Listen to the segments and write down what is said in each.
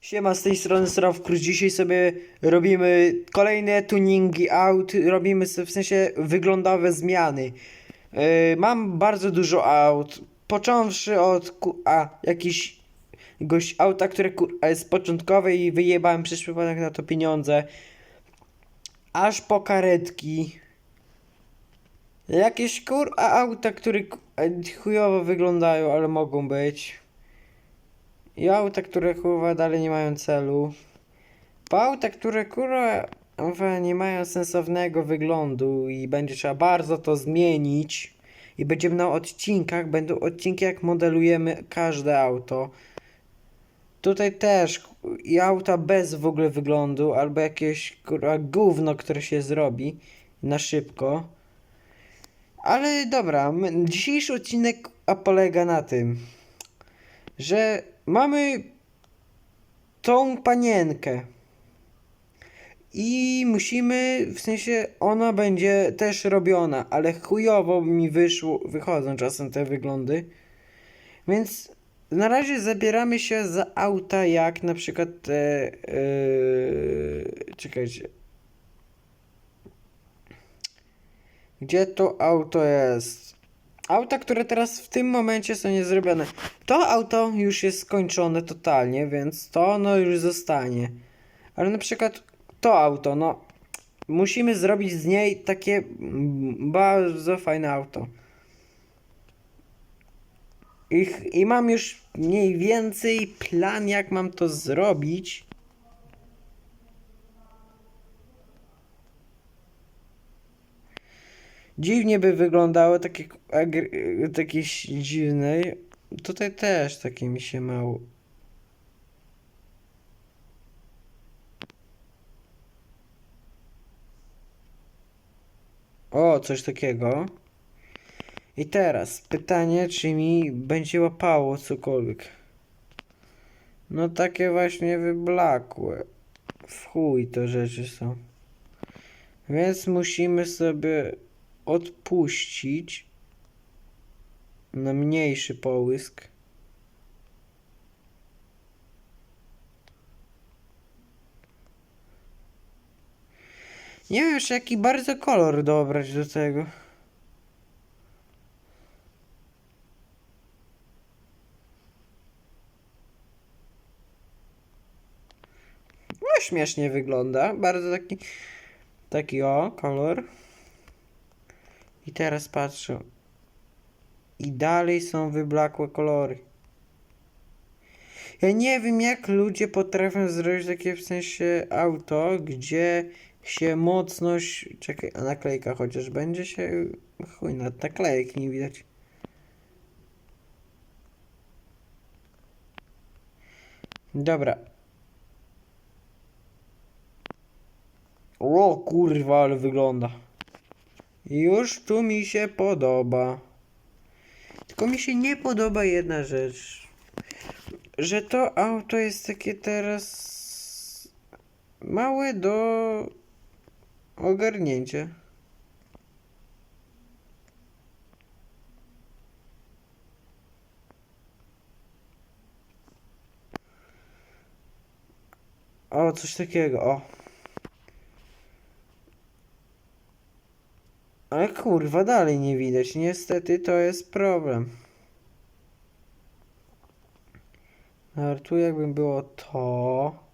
Siema, z tej strony Srawkrus. Dzisiaj sobie robimy kolejne tuningi aut, robimy w sensie wyglądowe zmiany. Yy, mam bardzo dużo aut, począwszy od a, jakiś gość auta, które jest początkowe i wyjebałem przez przypadek na to pieniądze, aż po karetki. Jakieś kur a auta, które chujowo wyglądają, ale mogą być. I auta, które kurwa dalej nie mają celu. Po auta, które kurwa nie mają sensownego wyglądu i będzie trzeba bardzo to zmienić. I będziemy na odcinkach, będą odcinki jak modelujemy każde auto. Tutaj też i auta bez w ogóle wyglądu, albo jakieś kurwa gówno, które się zrobi na szybko. Ale dobra, dzisiejszy odcinek polega na tym, że mamy tą panienkę. I musimy, w sensie ona będzie też robiona, ale chujowo mi wyszło, wychodzą czasem te wyglądy. Więc na razie zabieramy się za auta jak na przykład te, yy, czekajcie. Gdzie to auto jest? Auta, które teraz w tym momencie są niezrobione. To auto już jest skończone totalnie, więc to ono już zostanie. Ale na przykład to auto, no musimy zrobić z niej takie bardzo fajne auto. I, ch- I mam już mniej więcej plan, jak mam to zrobić. Dziwnie by wyglądało takie, agr- takie dziwne. Tutaj też takie mi się mało. O, coś takiego. I teraz pytanie, czy mi będzie łapało cokolwiek. No takie właśnie wyblakłe. W chuj to rzeczy są. Więc musimy sobie odpuścić na mniejszy połysk. Nie wiem jeszcze jaki bardzo kolor dobrać do tego. No śmiesznie wygląda. Bardzo taki taki o kolor. I teraz patrzę. I dalej są wyblakłe kolory. Ja nie wiem jak ludzie potrafią zrobić takie w sensie auto, gdzie się mocność... Czekaj, a naklejka chociaż będzie się... Chuj, nad naklejek nie widać. Dobra. O kurwa, ale wygląda. Już tu mi się podoba. Tylko mi się nie podoba jedna rzecz. Że to auto jest takie teraz małe do ogarnięcia. O, coś takiego, o. Ale kurwa, dalej nie widać. Niestety to jest problem. Ale tu jakby było to.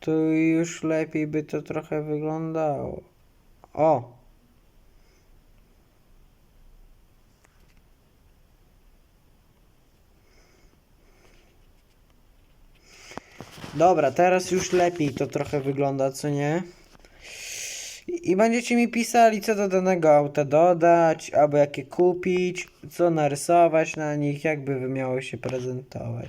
To już lepiej by to trochę wyglądało. O! Dobra, teraz już lepiej to trochę wygląda, co nie? I będziecie mi pisali, co do danego auta dodać, albo jakie kupić, co narysować na nich, jakby by miało się prezentować.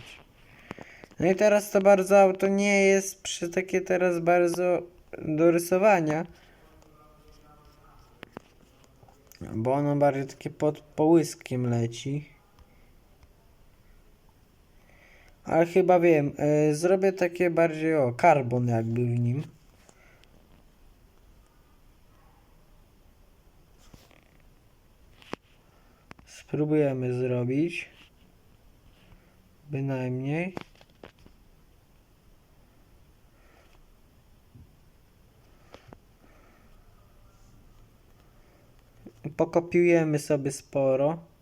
No i teraz to bardzo auto nie jest przy takie teraz bardzo do rysowania. Bo ono bardziej takie pod połyskiem leci. Ale chyba wiem, y, zrobię takie bardziej o karbon jakby w nim. Spróbujemy zrobić. Bynajmniej. Pokopiujemy sobie sporo.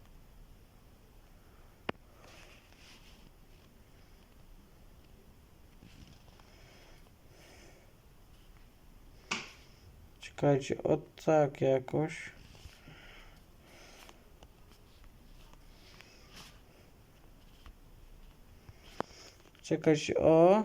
Czekajcie, o tak jakoś. Czekać o.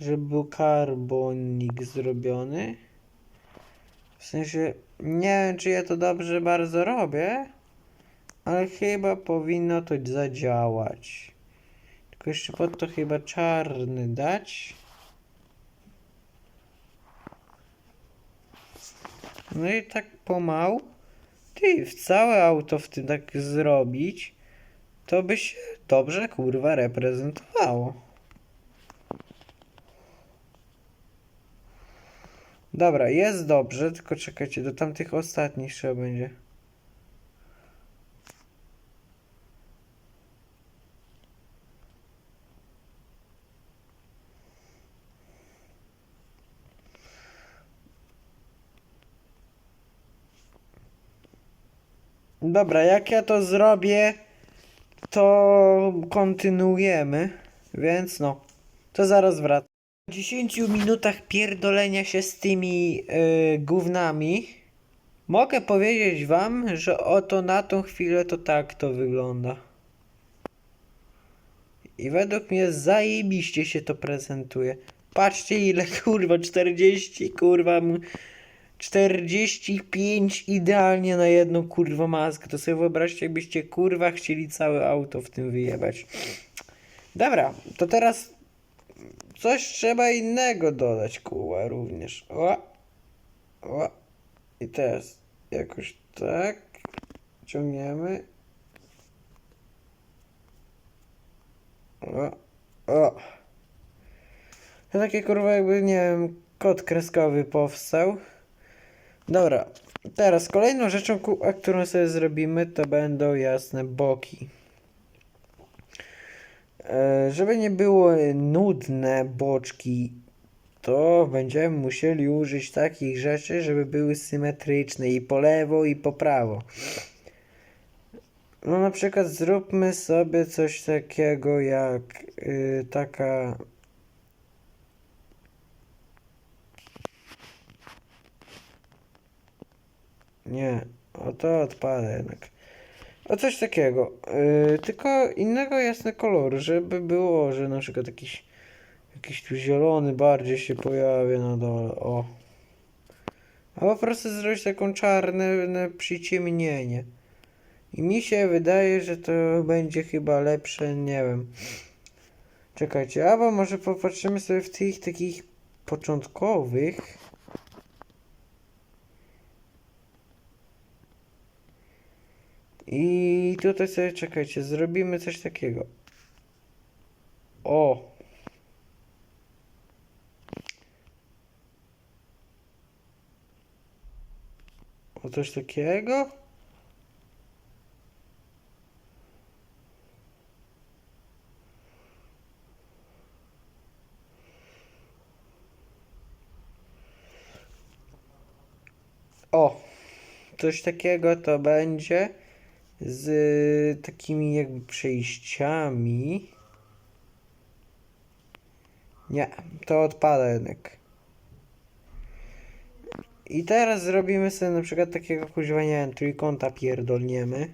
Żeby był karbonik zrobiony. W sensie, nie wiem czy ja to dobrze bardzo robię, ale chyba powinno to zadziałać. Tylko jeszcze pod to chyba czarny dać. No i tak pomału. Ty, w całe auto w tym tak zrobić, to by się dobrze kurwa reprezentowało. Dobra, jest dobrze, tylko czekajcie, do tamtych ostatnich trzeba będzie. Dobra, jak ja to zrobię, to kontynuujemy. Więc no, to zaraz wracam. Po 10 minutach pierdolenia się z tymi yy, gównami, mogę powiedzieć wam, że oto na tą chwilę to tak to wygląda. I według mnie zajebiście się to prezentuje. Patrzcie ile kurwa, 40 kurwa, 45 idealnie na jedną kurwa maskę. To sobie wyobraźcie, jakbyście kurwa chcieli całe auto w tym wyjebać. Dobra, to teraz coś trzeba innego dodać, kurwa, również. O, o. I teraz jakoś tak ciągniemy. O, o. To takie kurwa jakby, nie wiem, kod kreskowy powstał. Dobra, teraz kolejną rzeczą, którą sobie zrobimy, to będą jasne boki. E, żeby nie było nudne boczki, to będziemy musieli użyć takich rzeczy, żeby były symetryczne i po lewo, i po prawo. No na przykład zróbmy sobie coś takiego jak y, taka Nie, o to odpada jednak. O coś takiego. Yy, tylko innego jasne koloru, żeby było, że na przykład jakiś jakiś tu zielony bardziej się pojawia na dole. O. A po prostu zrobić taką czarne przyciemnienie. I mi się wydaje, że to będzie chyba lepsze, nie wiem. Czekajcie, albo może popatrzymy sobie w tych takich początkowych. I tutaj sobie czekajcie, zrobimy coś takiego. O! O coś takiego? O! Coś takiego to będzie z takimi jakby przejściami. Nie, to odpada jednak. I teraz zrobimy sobie na przykład takiego kuźwa, nie wiem, trójkąta pierdolniemy.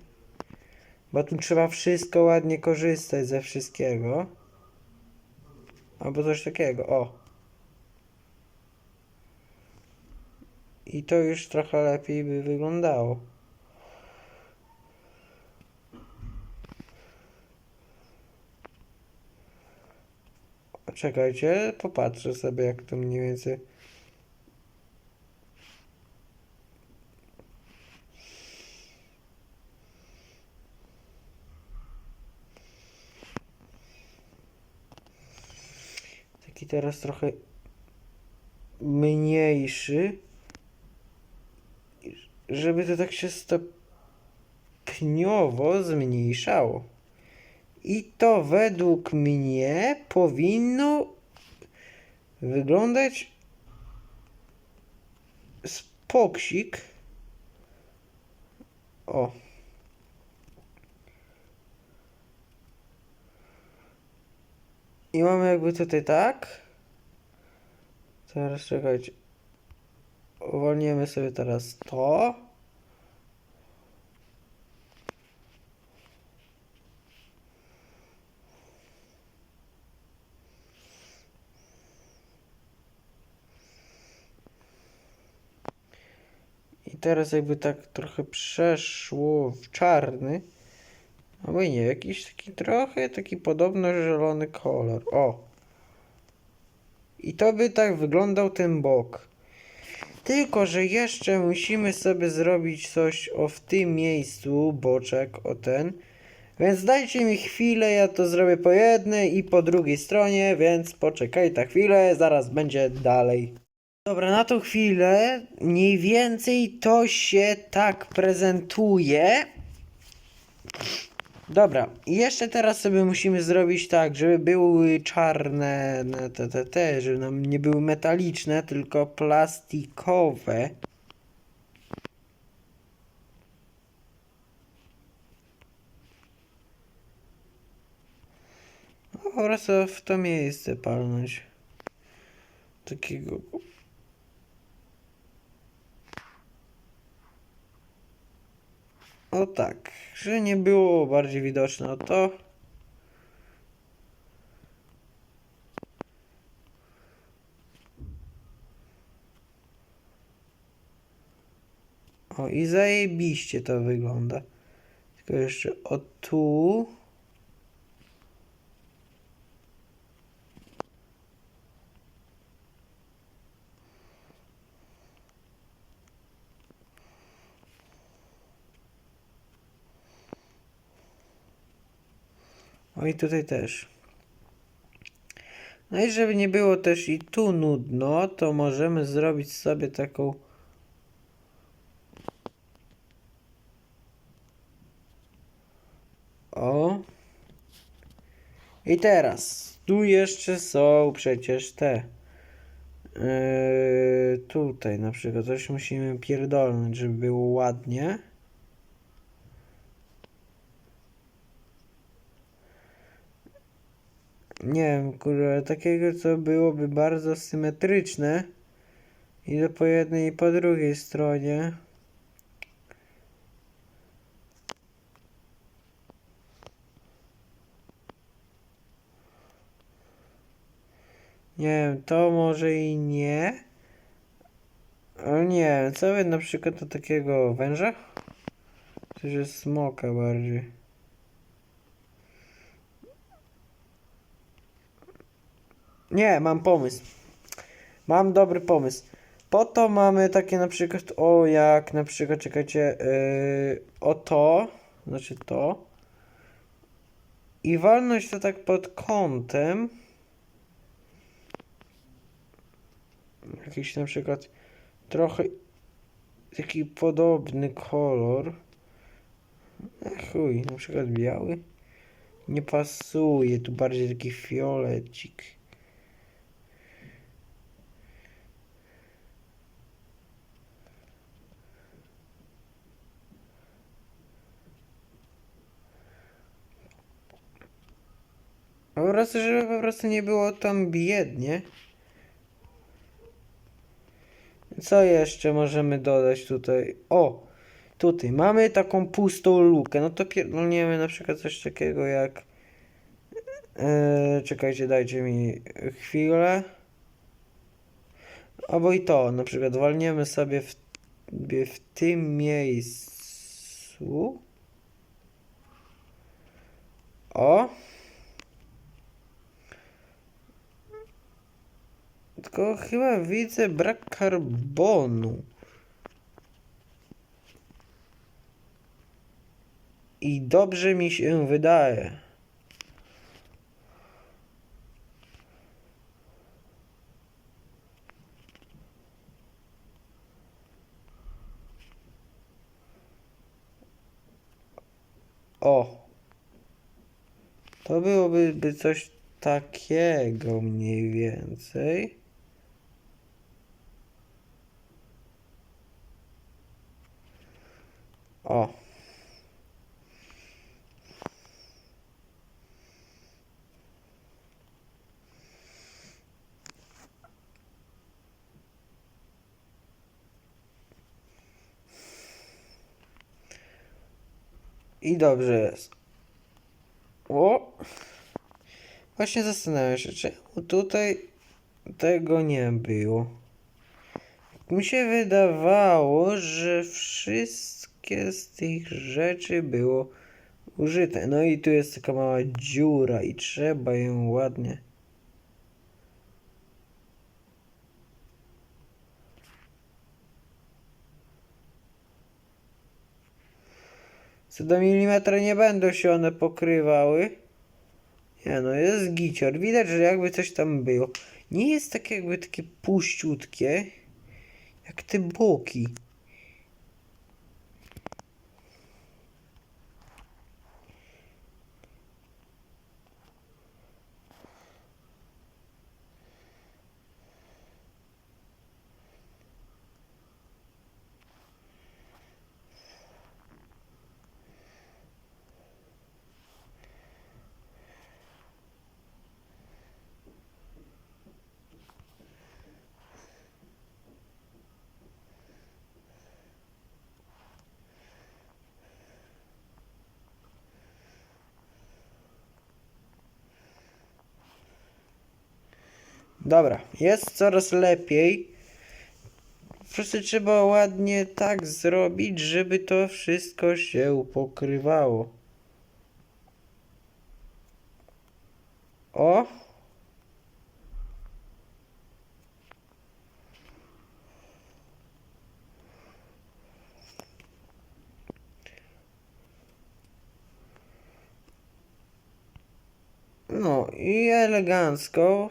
Bo tu trzeba wszystko ładnie korzystać ze wszystkiego. Albo coś takiego, o. I to już trochę lepiej by wyglądało. Czekajcie, popatrzę sobie jak to mniej więcej. taki teraz trochę mniejszy, żeby to tak się stopniowo zmniejszało. I to według mnie powinno wyglądać spoksik. O. I mamy jakby tutaj tak. Teraz czekajcie. Uwolnimy sobie teraz to. Teraz jakby tak trochę przeszło w czarny. Albo nie, jakiś taki trochę taki podobno zielony kolor. O. I to by tak wyglądał ten bok. Tylko, że jeszcze musimy sobie zrobić coś o w tym miejscu, boczek, o ten. Więc dajcie mi chwilę, ja to zrobię po jednej i po drugiej stronie, więc poczekaj ta chwilę, zaraz będzie dalej. Dobra, na tą chwilę mniej więcej to się tak prezentuje. Dobra, i jeszcze teraz sobie musimy zrobić tak, żeby były czarne na te, te, te, żeby nam nie były metaliczne, tylko plastikowe. No, prostu w to miejsce palnąć. Takiego O tak, że nie było bardziej widoczne o to. O i zajebiście to wygląda. Tylko jeszcze o tu. O i tutaj też. No i żeby nie było też i tu nudno, to możemy zrobić sobie taką O. I teraz tu jeszcze są przecież te yy, tutaj na przykład coś musimy pierdolnąć, żeby było ładnie. Nie wiem, kurwa, takiego co byłoby bardzo symetryczne i to po jednej i po drugiej stronie. Nie wiem, to może i nie. Ale nie co wy na przykład do takiego węża? Coś jest smoka bardziej. Nie, mam pomysł. Mam dobry pomysł. Po to mamy takie na przykład, o jak na przykład, czekajcie, yy, o to, znaczy to. I walnąć to tak pod kątem. Jakiś na przykład trochę taki podobny kolor. A chuj, na przykład biały. Nie pasuje, tu bardziej taki fiolecik. Po prostu, żeby po prostu nie było tam biednie. Co jeszcze możemy dodać tutaj? O! Tutaj mamy taką pustą lukę. No to pierdolniemy na przykład coś takiego jak... Eee, czekajcie, dajcie mi chwilę. Albo i to, na przykład walniemy sobie w, w tym miejscu. O! Tylko chyba widzę brak karbonu. I dobrze mi się wydaje. O. To byłoby coś takiego mniej więcej. O. I dobrze jest. O! Właśnie zastanawiam się, czemu tutaj tego nie było. Mi się wydawało, że wszystkie z tych rzeczy było użyte. No i tu jest taka mała dziura i trzeba ją ładnie. Co do milimetra nie będą się one pokrywały. Nie no, jest gicior. Widać, że jakby coś tam było. Nie jest tak jakby takie puściutkie, jak te boki. Dobra, jest coraz lepiej. Wszyscy trzeba ładnie tak zrobić, żeby to wszystko się pokrywało. O! No i elegancko.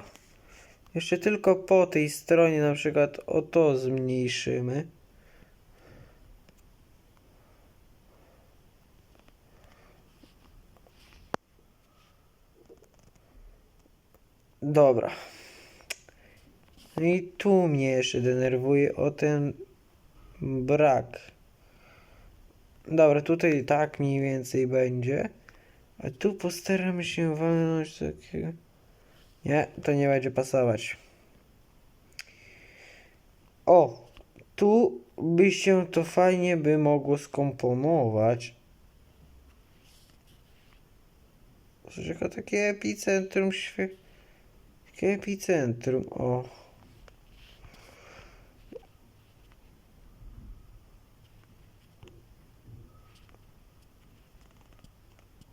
Jeszcze tylko po tej stronie na przykład o to zmniejszymy. Dobra. No i tu mnie jeszcze denerwuje o ten brak. Dobra, tutaj tak mniej więcej będzie. A tu postaram się walnąć takiego. Nie, to nie będzie pasować. O, tu by się to fajnie by mogło skomponować. Tylko takie epicentrum świe... Takie epicentrum, o.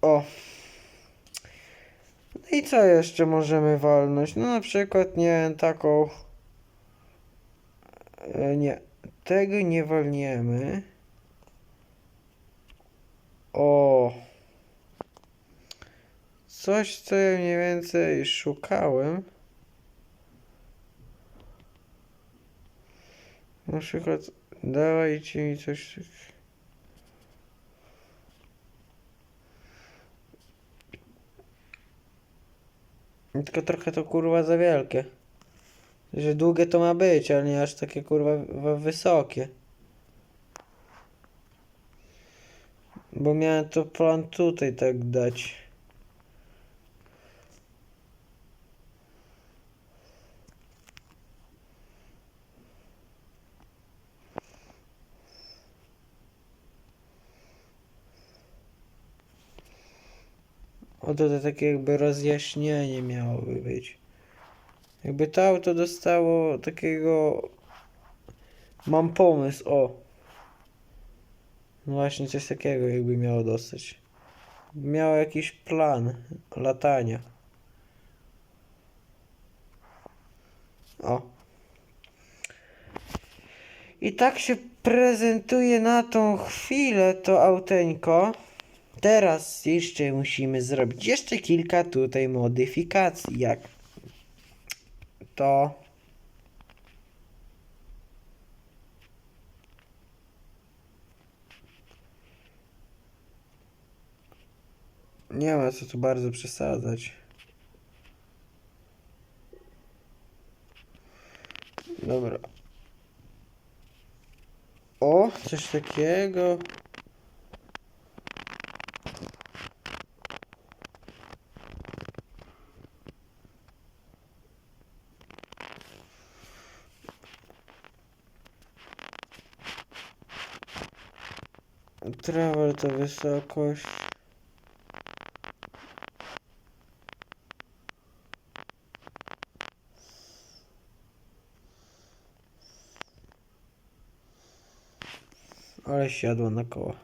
O. No i co jeszcze możemy walnąć? No na przykład, nie taką... E, nie, tego nie walniemy. O. Coś, co ja mniej więcej szukałem. Na przykład, dawajcie mi coś... Tylko trochę to kurwa za wielkie. Że długie to ma być, ale nie aż takie kurwa wysokie. Bo miałem to plan tutaj tak dać. O to, to takie jakby rozjaśnienie miałoby być. Jakby to auto dostało takiego... Mam pomysł, o. No właśnie coś takiego jakby miało dostać. Miało jakiś plan latania. O. I tak się prezentuje na tą chwilę to auteńko. Teraz jeszcze musimy zrobić jeszcze kilka tutaj modyfikacji, jak to Nie ma co tu bardzo przesadzać. Dobra. O, coś takiego. Travel to wysokość. Ale siadło na koło.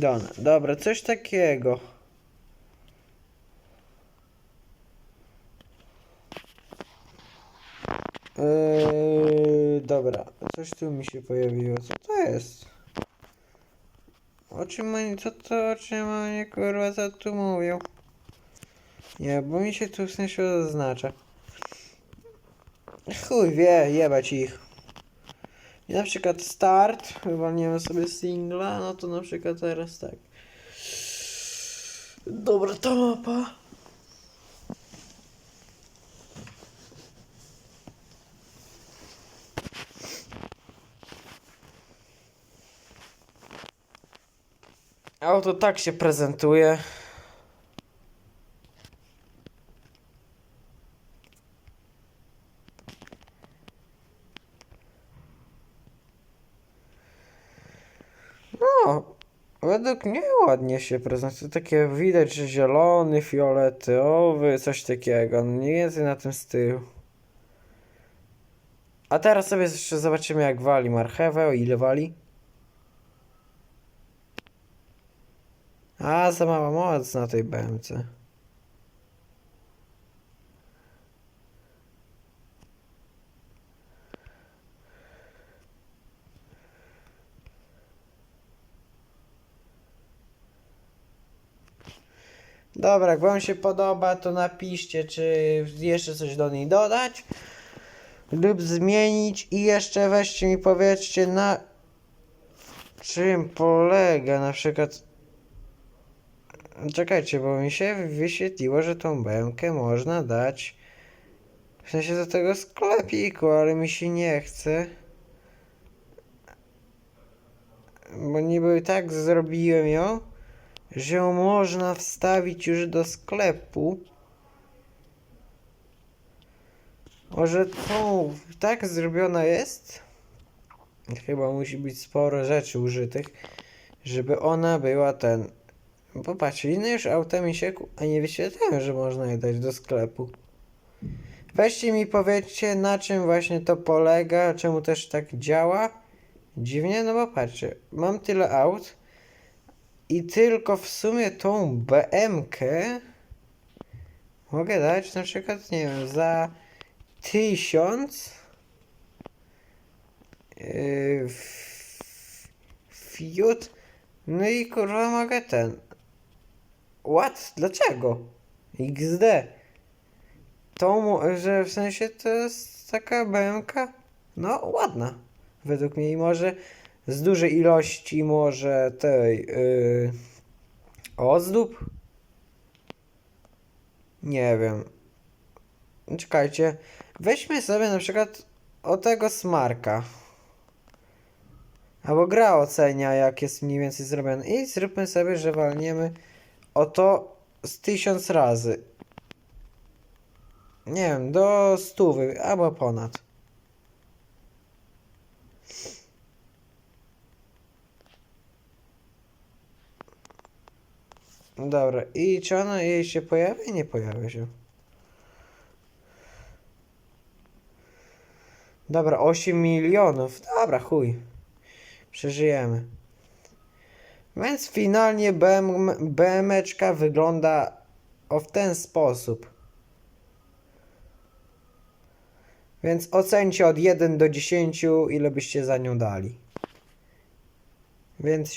Dobra, dobra, coś takiego. Yy, dobra, coś tu mi się pojawiło. Co to jest? O czym oni, co to, o czym oni kurwa, co tu mówią? Nie, bo mi się tu w sensie zaznacza. Chuj wie, jebać ich. I na przykład start, walniemy sobie singla, no to na przykład teraz tak. Dobra, ta mapa. Auto tak się prezentuje. No, według mnie ładnie się prezentuje. Takie widać, że zielony, fioletowy, coś takiego. No Mniej więcej na tym stylu. A teraz sobie jeszcze zobaczymy jak wali marchewę, o ile wali. A, za mała moc na tej BMC. Dobra, jak wam się podoba, to napiszcie, czy jeszcze coś do niej dodać lub zmienić. I jeszcze weźcie mi powiedzcie na czym polega na przykład Czekajcie, bo mi się wyświetliło, że tą bękę można dać. W sensie do tego sklepiku, ale mi się nie chce. Bo niby tak zrobiłem ją, że można wstawić już do sklepu. Może tą tak zrobiona jest? Chyba musi być sporo rzeczy użytych, żeby ona była ten. Popatrz, inne już auta mi się a nie wyświetlają, że można je dać do sklepu. Weźcie mi powiedzcie, na czym właśnie to polega, czemu też tak działa. Dziwnie, no bo patrzcie, mam tyle aut i tylko w sumie tą BM-kę mogę dać na przykład, nie wiem, za tysiąc yy, Fiut, no i kurwa mogę ten. What? Dlaczego? XD. To, że w sensie to jest taka BMK, no ładna. Według mnie i może z dużej ilości może tej yy, ozdób. Nie wiem. Czekajcie. Weźmy sobie na przykład o tego smarka. Albo gra ocenia, jak jest mniej więcej zrobiony. I zróbmy sobie, że walniemy o to z tysiąc razy. Nie wiem, do stówy albo ponad. Dobra, i czy ona jej się pojawia? Nie pojawia się. Dobra, 8 milionów. Dobra, chuj. Przeżyjemy. Więc finalnie BM, BMeczka wygląda o w ten sposób. Więc ocencie od 1 do 10, ile byście za nią dali. Więc